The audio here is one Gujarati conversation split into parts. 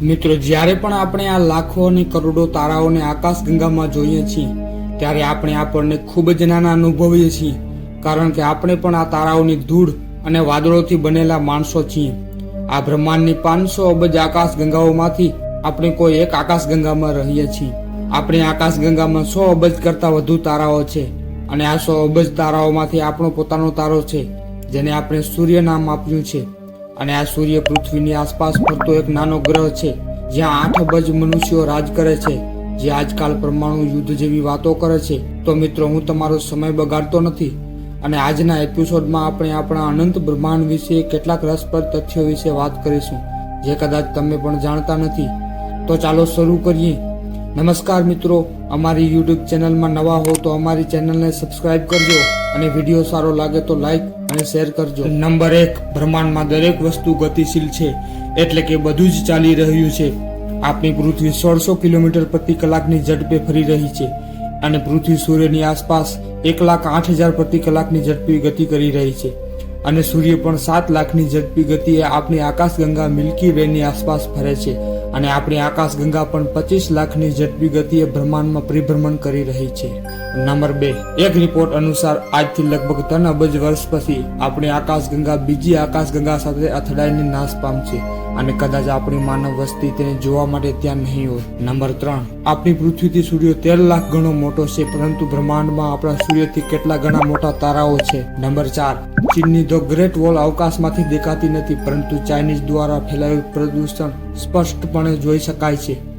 મિત્રો, જ્યારે પણ આપણે આ લાખો અને કરોડો તારાઓને આકાશ ગંગામાં જોઈએ છીએ, ત્યારે આપણે આપણને ખૂબ જ નાના અનુભવીએ છીએ, કારણ કે આપણે પણ આ તારાઓની ધૂળ અને વાદળોથી બનેલા માણસો છીએ. આ બ્રહ્માંડની પાંચસો અબજ આકાશ ગંગાઓમાંથી આપણે કોઈ એક આકાશ ગંગામાં રહીએ છીએ. આપણી આકાશ ગંગામાં સો અબજ કરતાં વધુ તારાઓ છે અને આ સો અબજ તારાઓમાંથી આપણો પોતાનો તારો છે, જેને આપણે સૂર્ય નામ આપ્યું છે. અને આ સૂર્ય પૃથ્વીની આસપાસ ફરતો એક નાનો ગ્રહ છે, જ્યાં આઠ અબજ મનુષ્યો રાજ કરે છે. જે આજકાલ પરમાણુ યુદ્ધ જેવી વાતો કરે છે. તો મિત્રો, હું તમારો સમય બગાડતો નથી અને આજના એપિસોડમાં આપણે આપણા અનંત બ્રહ્માંડ વિશે કેટલાક રસપ્રદ તથ્યો વિશે વાત કરીશું, જે કદાચ તમે પણ જાણતા નથી. તો ચાલો શરૂ કરીએ. નમસ્કાર મિત્રો, અમારી યુટ્યુબ ચેનલમાં નવા હો તો અમારી ચેનલને સબસ્ક્રાઇબ કરજો અને વીડિયો સારો લાગે તો લાઈક અને શેર કરજો. નંબર એક, બ્રહ્માંડમાં દરેક વસ્તુ ગતિશીલ છે, એટલે કે બધું જ ચાલી રહ્યું છે. આપણી પૃથ્વી સોળસો કિલોમીટર પ્રતિ કલાકની ઝડપે ફરી રહી છે અને પૃથ્વી સૂર્યની આસપાસ એક લાખ આઠ હજાર પ્રતિ કલાકની ઝડપી ગતિ કરી રહી છે. અને સૂર્ય પણ સાત લાખની ઝડપી ગતિએ આપણી આકાશગંગા મિલ્કી વેની આસપાસ ફરે છે અને આપણી આકાશગંગા પણ પચીસ લાખની ઝડપી ગતિએ બ્રહ્માંડમાં પરિભ્રમણ કરી રહી છે. નંબર બે, એક રિપોર્ટ અનુસાર આજથી લગભગ ત્રણ અબજ વર્ષ પછી આપણી આકાશગંગા બીજી આકાશગંગા સાથે અથડાઈને નાશ પામશે અને કદાચ આપણી માનવ વસ્તી તેને જોવા માટે ત્યાં નહીં હોય. નંબર ત્રણ, આપણી પૃથ્વીથી સૂર્ય તેર લાખ ગણો મોટો છે, પરંતુ બ્રહ્માંડમાં આપણા સૂર્યથી કેટલા ઘણા મોટા તારાઓ છે? નંબર ચાર, ચીનની ધ ગ્રેટ વોલ અવકાશમાંથી દેખાતી નથી, પરંતુ ચાઇનીઝ દ્વારા ફેલાયેલ પ્રદૂષણ સ્પષ્ટપણે જોઈ શકાય છે.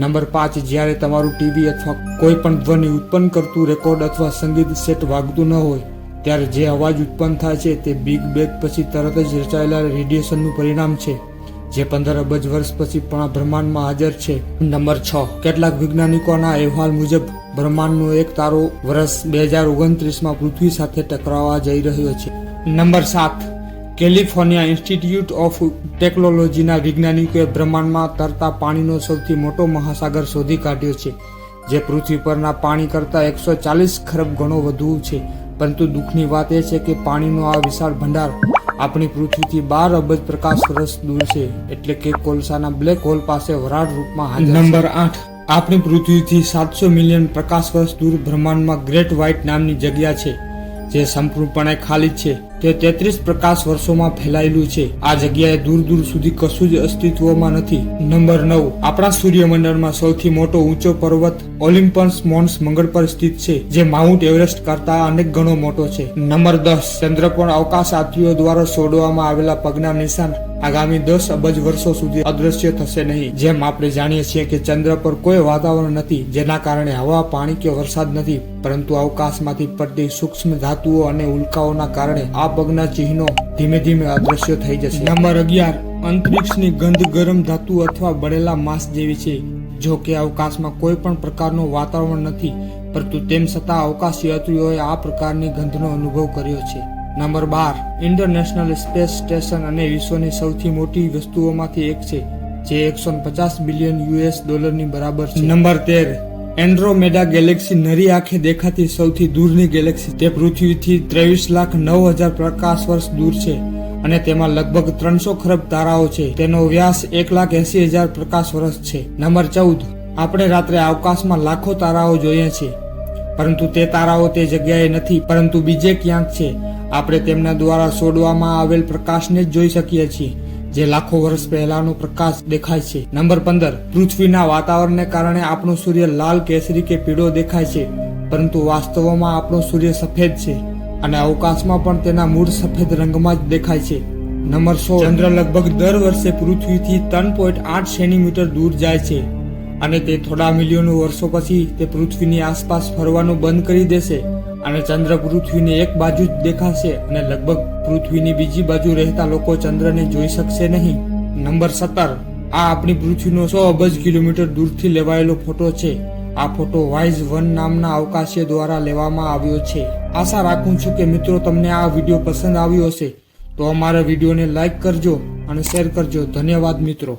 નંબર પાંચ, જ્યારે તમારું ટીવી અથવા કોઈ પણ ધ્વનિ ઉત્પન્ન કરતું રેકોર્ડ અથવા સંગીત સેટ વાગતું ન હોય, ત્યારે જે અવાજ ઉત્પન્ન થાય છે તે બિગ બેગ પછી તરત જ રચાયેલા રેડિયેશનનું પરિણામ છે, જે પંદર અબજ વર્ષ પછી પણ આ બ્રહ્માંડમાં હાજર છે. નંબર છ, કેટલાક વૈજ્ઞાનિકોના અહેવાલ મુજબ, બ્રહ્માંડનો એક તારો વર્ષ બે હજાર ઓગણત્રીસમાં પૃથ્વી સાથે ટકરાવવા જઈ રહ્યો છે. નંબર સાત કેલિફોર્નિયા ઇન્સ્ટિટ્યૂટ ઓફ ટેકનોલોજીના વૈજ્ઞાનિકોએ બ્રહ્માંડમાં તરતા પાણીનો સૌથી મોટો મહાસાગર શોધી કાઢ્યો છે જે પૃથ્વી પરના પાણી કરતાં એકસો ચાલીસ ખરબ ગણો વધુ છે. પરંતુ દુઃખની વાત એ છે કે પાણીનો આ વિશાળ ભંડાર આપણી પૃથ્વીથી બાર અબજ પ્રકાશ વર્ષ દૂર છે એટલે કે કોલસાના બ્લેક હોલ પાસે વરાળ રૂપમાં હાજર નંબર આઠ. આપણી પૃથ્વીથી સાતસો મિલિયન પ્રકાશ વર્ષ દૂર બ્રહ્માંડમાં ગ્રેટ વ્હાઇટ નામની જગ્યા છે જે સંપૂર્ણપણે ખાલી છે. તે તેત્રીસ પ્રકાશ વર્ષોમાં ફેલાયેલું છે. આ જગ્યાએ દૂર દૂર સુધી કશું જ અસ્તિત્વમાં નથી. નંબર નવ. આપણા સૂર્યમંડળમાં સૌથી મોટો ઊંચો પર્વત ઓલિમ્પસ મોન્સ મંગળ પર સ્થિત છે, જે માઉન્ટ એવરેસ્ટ કરતા અનેક ગણો મોટો છે. નંબર દસ. ચંદ્ર પર અવકાશયાત્રીઓ દ્વારા છોડવામાં આવેલા પગના નિશાન આગામી દસ અબજ વર્ષો સુધી અદૃશ્ય થશે નહીં. જેમ આપણે જાણીએ છીએ કે ચંદ્ર પર કોઈ વાતાવરણ નથી, જેના કારણે હવા, પાણી કે વરસાદ નથી, પરંતુ અવકાશમાંથી પડતી સૂક્ષ્મ ધાતુઓ અને ઉલ્કાઓના કારણે આ પગના ચિહ્નો ધીમે ધીમે અદૃશ્ય થઈ જશે. નંબર અગિયાર, અંતરિક્ષની ગંધ ગરમ ધાતુ અથવા બળેલા માંસ જેવી છે. જો કે અવકાશમાં કોઈ પણ પ્રકારનું વાતાવરણ નથી, પરંતુ તેમ છતાં અવકાશ યાત્રીઓએ આ પ્રકારની ગંધનો અનુભવ કર્યો છે. નંબર બાર ઇન્ટરનેશનલ સ્પેસ સ્ટેશન અને વિશ્વની સૌથી મોટી વસ્તુઓમાંથી એક છે, જે એકસો પચાસ બિલિયન યુએસ ડોલરની બરાબર છે. નંબર તેર એન્ડ્રોમેડા ગેલેક્સી નરી આંખે દેખાતી સૌથી દૂરની ગેલેક્સી. તે પૃથ્વીથી ત્રેવીસ લાખ નવ હજાર પ્રકાશ વર્ષ દૂર છે અને તેમાં લગભગ ત્રણસો ખરબ તારાઓ છે. તેનો વ્યાસ એક લાખ એસી હજાર પ્રકાશ વર્ષ છે. નંબર ચૌદ, આપણે રાત્રે અવકાશમાં લાખો તારાઓ જોઈએ છે, પરંતુ તે તારાઓ તે જગ્યાએ નથી, પરંતુ બીજે ક્યાંક છે. આપણે તેમના દ્વારા છોડવામાં આવેલ પ્રકાશને જ જોઈ શકીએ છીએ, જે લાખો વર્ષ પહેલાનો પ્રકાશ દેખાય છે. નંબર પંદર, પૃથ્વીના વાતાવરણને કારણે આપણું સૂર્ય લાલ, કેસરી કે પીળો દેખાય છે, પરંતુ વાસ્તવમાં આપણું સૂર્ય સફેદ છે અને અવકાશમાં પણ તેના મૂળ સફેદ રંગમાં જ દેખાય છે. નંબર સો ચંદ્ર લગભગ દર વર્ષે પૃથ્વીથી ત્રણ પોઈન્ટ આઠ સેન્ટીમીટર દૂર જાય છે અને તે થોડા મિલિયનો વર્ષો પછી તે પૃથ્વીની આસપાસ ફરવાનું બંધ કરી દેશે. અને ચંદ્ર પૃથ્વીની એક બાજુ જ દેખાશે અને લગભગ પૃથ્વીની બીજી બાજુ રહેતા લોકો ચંદ્રને જોઈ શકશે નહીં. નંબર સત્તર. આ આપણી પૃથ્વીનો સો અબજ કિલોમીટર દૂરથી લેવાયેલો ફોટો છે. આ ફોટો વાઇઝ વન નામના અવકાશીય દ્વારા લેવામાં આવ્યો છે. આશા રાખું છું કે મિત્રો તમને આ વીડિયો પસંદ આવ્યો હશે. તો અમારા વિડીયોને લાઇક કરજો અને શેર કરજો. ધન્યવાદ મિત્રો.